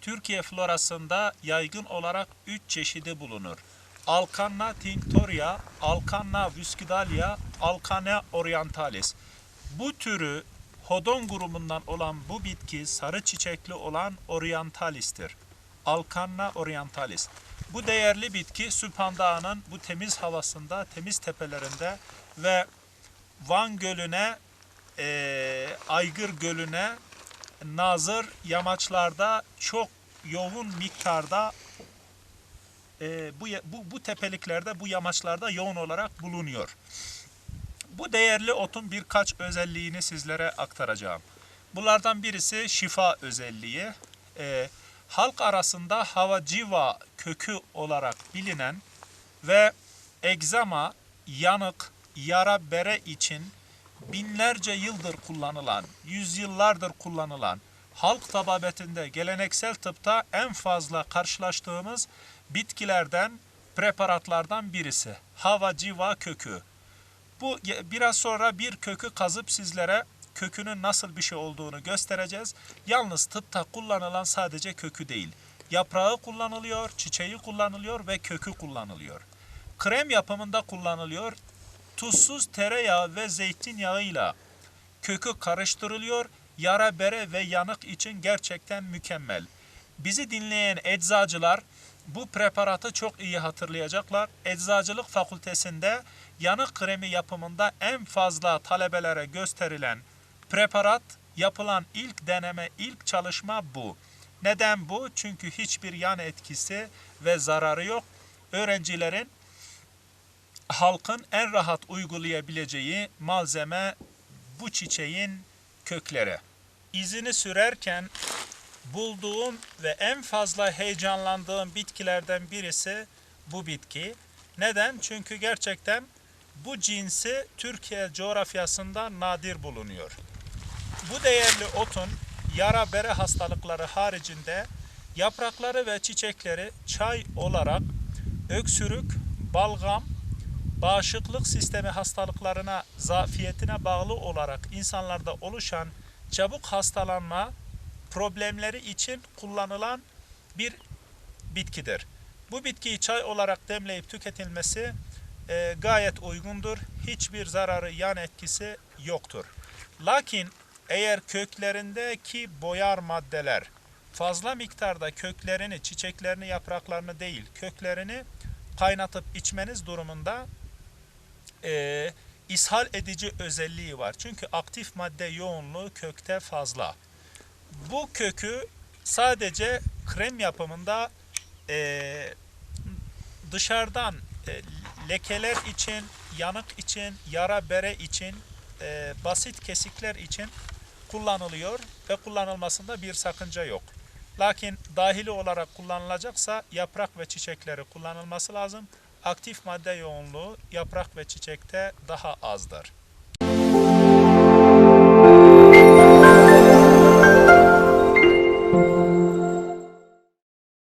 Türkiye florasında yaygın olarak 3 çeşidi bulunur. Alkanna tinctoria, Alkanna viscidalia, Alkanna orientalis. Bu türü hodon grubundan olan bu bitki sarı çiçekli olan orientalistir. Alkanna orientalis. Bu değerli bitki Süphan Dağı'nın bu temiz havasında, temiz tepelerinde ve Van Gölü'ne, eee, Aygır Gölü'ne nazır yamaçlarda çok yoğun miktarda eee, bu, bu, bu tepeliklerde, bu yamaçlarda yoğun olarak bulunuyor. Bu değerli otun birkaç özelliğini sizlere aktaracağım. Bunlardan birisi şifa özelliği. Eee, halk arasında havaciva kökü olarak bilinen ve egzama, yanık, yara bere için binlerce yıldır kullanılan, yüzyıllardır kullanılan, halk tababetinde, geleneksel tıpta en fazla karşılaştığımız bitkilerden, preparatlardan birisi. Havaciva kökü. Bu biraz sonra bir kökü kazıp sizlere kökünün nasıl bir şey olduğunu göstereceğiz. Yalnız tıpta kullanılan sadece kökü değil. Yaprağı kullanılıyor, çiçeği kullanılıyor ve kökü kullanılıyor. Krem yapımında kullanılıyor. Tuzsuz tereyağı ve zeytinyağıyla kökü karıştırılıyor. Yara bere ve yanık için gerçekten mükemmel. Bizi dinleyen eczacılar bu preparatı çok iyi hatırlayacaklar. Eczacılık fakültesinde yanık kremi yapımında en fazla talebelere gösterilen preparat, yapılan ilk deneme, ilk çalışma bu. Neden bu? Çünkü hiçbir yan etkisi ve zararı yok. Öğrencilerin halkın en rahat uygulayabileceği malzeme bu çiçeğin kökleri. İzini sürerken bulduğum ve en fazla heyecanlandığım bitkilerden birisi bu bitki. Neden? Çünkü gerçekten bu cinsi Türkiye coğrafyasında nadir bulunuyor. Bu değerli otun yara bere hastalıkları haricinde yaprakları ve çiçekleri çay olarak öksürük, balgam, bağışıklık sistemi hastalıklarına, zafiyetine bağlı olarak insanlarda oluşan çabuk hastalanma problemleri için kullanılan bir bitkidir. Bu bitkiyi çay olarak demleyip tüketilmesi e, gayet uygundur. Hiçbir zararı, yan etkisi yoktur. Lakin eğer köklerindeki boyar maddeler fazla miktarda köklerini, çiçeklerini, yapraklarını değil, köklerini kaynatıp içmeniz durumunda e, ishal edici özelliği var. Çünkü aktif madde yoğunluğu kökte fazla. Bu kökü sadece krem yapımında e, dışarıdan e, lekeler için, yanık için, yara bere için, e, basit kesikler için kullanılıyor ve kullanılmasında bir sakınca yok. Lakin dahili olarak kullanılacaksa yaprak ve çiçekleri kullanılması lazım. Aktif madde yoğunluğu yaprak ve çiçekte daha azdır.